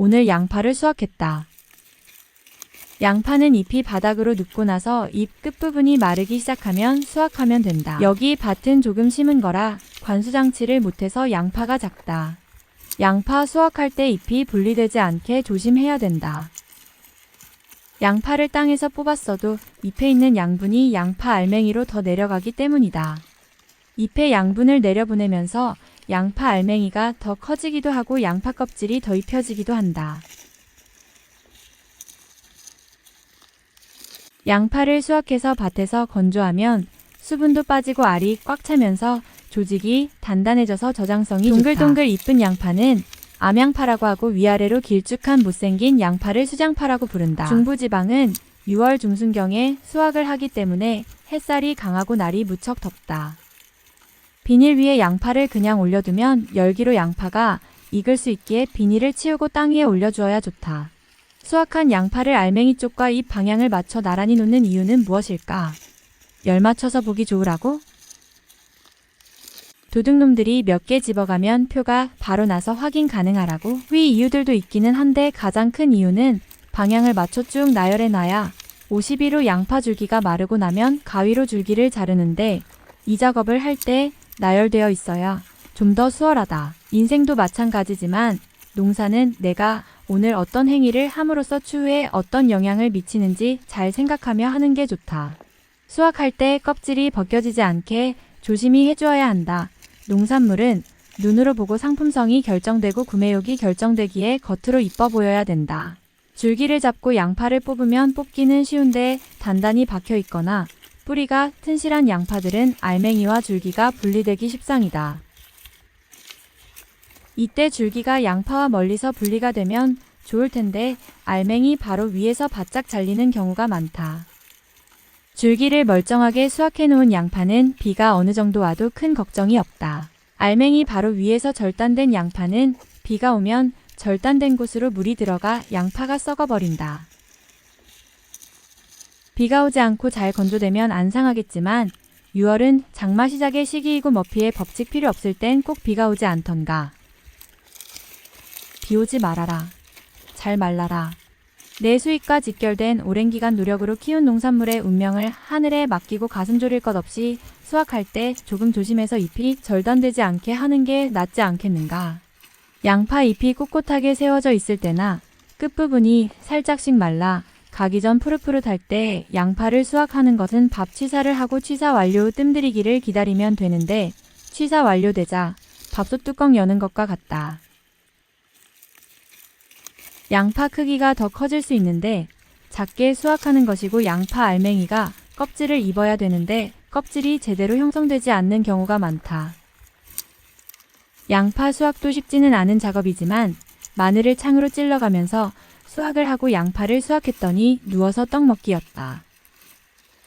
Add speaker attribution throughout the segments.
Speaker 1: 오늘 양파를 수확했다. 양파는 잎이 바닥으로 눕고 나서 잎 끝부분이 마르기 시작하면 수확하면 된다. 여기 밭은 조금 심은 거라 관수장치를 못해서 양파가 작다. 양파 수확할 때 잎이 분리되지 않게 조심해야 된다. 양파를 땅에서 뽑았어도 잎에 있는 양분이 양파 알맹이로 더 내려가기 때문이다. 잎의 양분을 내려보내면서 양파 알맹이가 더 커지기도 하고 양파 껍질이 더 입혀지기도 한다. 양파를 수확해서 밭에서 건조하면 수분도 빠지고 알이 꽉 차면서 조직이 단단해져서 저장성이 동글동글 이쁜 양파는 암양파라고 하고 위아래로 길쭉한 못생긴 양파를 수장파라고 부른다. 중부지방은 6월 중순경에 수확을 하기 때문에 햇살이 강하고 날이 무척 덥다. 비닐 위에 양파를 그냥 올려두면 열기로 양파가 익을 수 있기에 비닐을 치우고 땅 위에 올려주어야 좋다. 수확한 양파를 알맹이 쪽과 잎 방향을 맞춰 나란히 놓는 이유는 무엇일까? 열 맞춰서 보기 좋으라고? 도둑놈들이 몇 개 집어가면 표가 바로 나서 확인 가능하라고? 위 이유들도 있기는 한데 가장 큰 이유는 방향을 맞춰 쭉 나열해 놔야 52로 양파 줄기가 마르고 나면 가위로 줄기를 자르는데 이 작업을 할 때 나열되어 있어야 좀 더 수월하다. 인생도 마찬가지지만 농사는 내가 오늘 어떤 행위를 함으로써 추후에 어떤 영향을 미치는지 잘 생각하며 하는 게 좋다. 수확할 때 껍질이 벗겨지지 않게 조심히 해주어야 한다. 농산물은 눈으로 보고 상품성이 결정되고 구매욕이 결정되기에 겉으로 이뻐 보여야 된다. 줄기를 잡고 양파를 뽑으면 뽑기는 쉬운데 단단히 박혀 있거나 뿌리가 튼실한 양파들은 알맹이와 줄기가 분리되기 십상이다. 이때 줄기가 양파와 멀리서 분리가 되면 좋을 텐데 알맹이 바로 위에서 바짝 잘리는 경우가 많다. 줄기를 멀쩡하게 수확해 놓은 양파는 비가 어느 정도 와도 큰 걱정이 없다. 알맹이 바로 위에서 절단된 양파는 비가 오면 절단된 곳으로 물이 들어가 양파가 썩어버린다. 비가 오지 않고 잘 건조되면 안 상하겠지만 6월은 장마 시작의 시기이고 머피에 법칙 필요 없을 땐 꼭 비가 오지 않던가. 비 오지 말아라. 잘 말라라. 내 수익과 직결된 오랜 기간 노력으로 키운 농산물의 운명을 하늘에 맡기고 가슴 졸일 것 없이 수확할 때 조금 조심해서 잎이 절단되지 않게 하는 게 낫지 않겠는가. 양파 잎이 꼿꼿하게 세워져 있을 때나 끝부분이 살짝씩 말라 가기 전 푸릇푸릇 할 때 양파를 수확하는 것은 밥 취사를 하고 취사 완료 후 뜸들이기를 기다리면 되는데 취사 완료되자 밥솥 뚜껑 여는 것과 같다. 양파 크기가 더 커질 수 있는데 작게 수확하는 것이고 양파 알맹이가 껍질을 입어야 되는데 껍질이 제대로 형성되지 않는 경우가 많다. 양파 수확도 쉽지는 않은 작업이지만 마늘을 창으로 찔러가면서 수확을 하고 양파를 수확했더니 누워서 떡 먹기였다.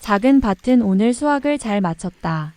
Speaker 1: 작은 밭은 오늘 수확을 잘 마쳤다.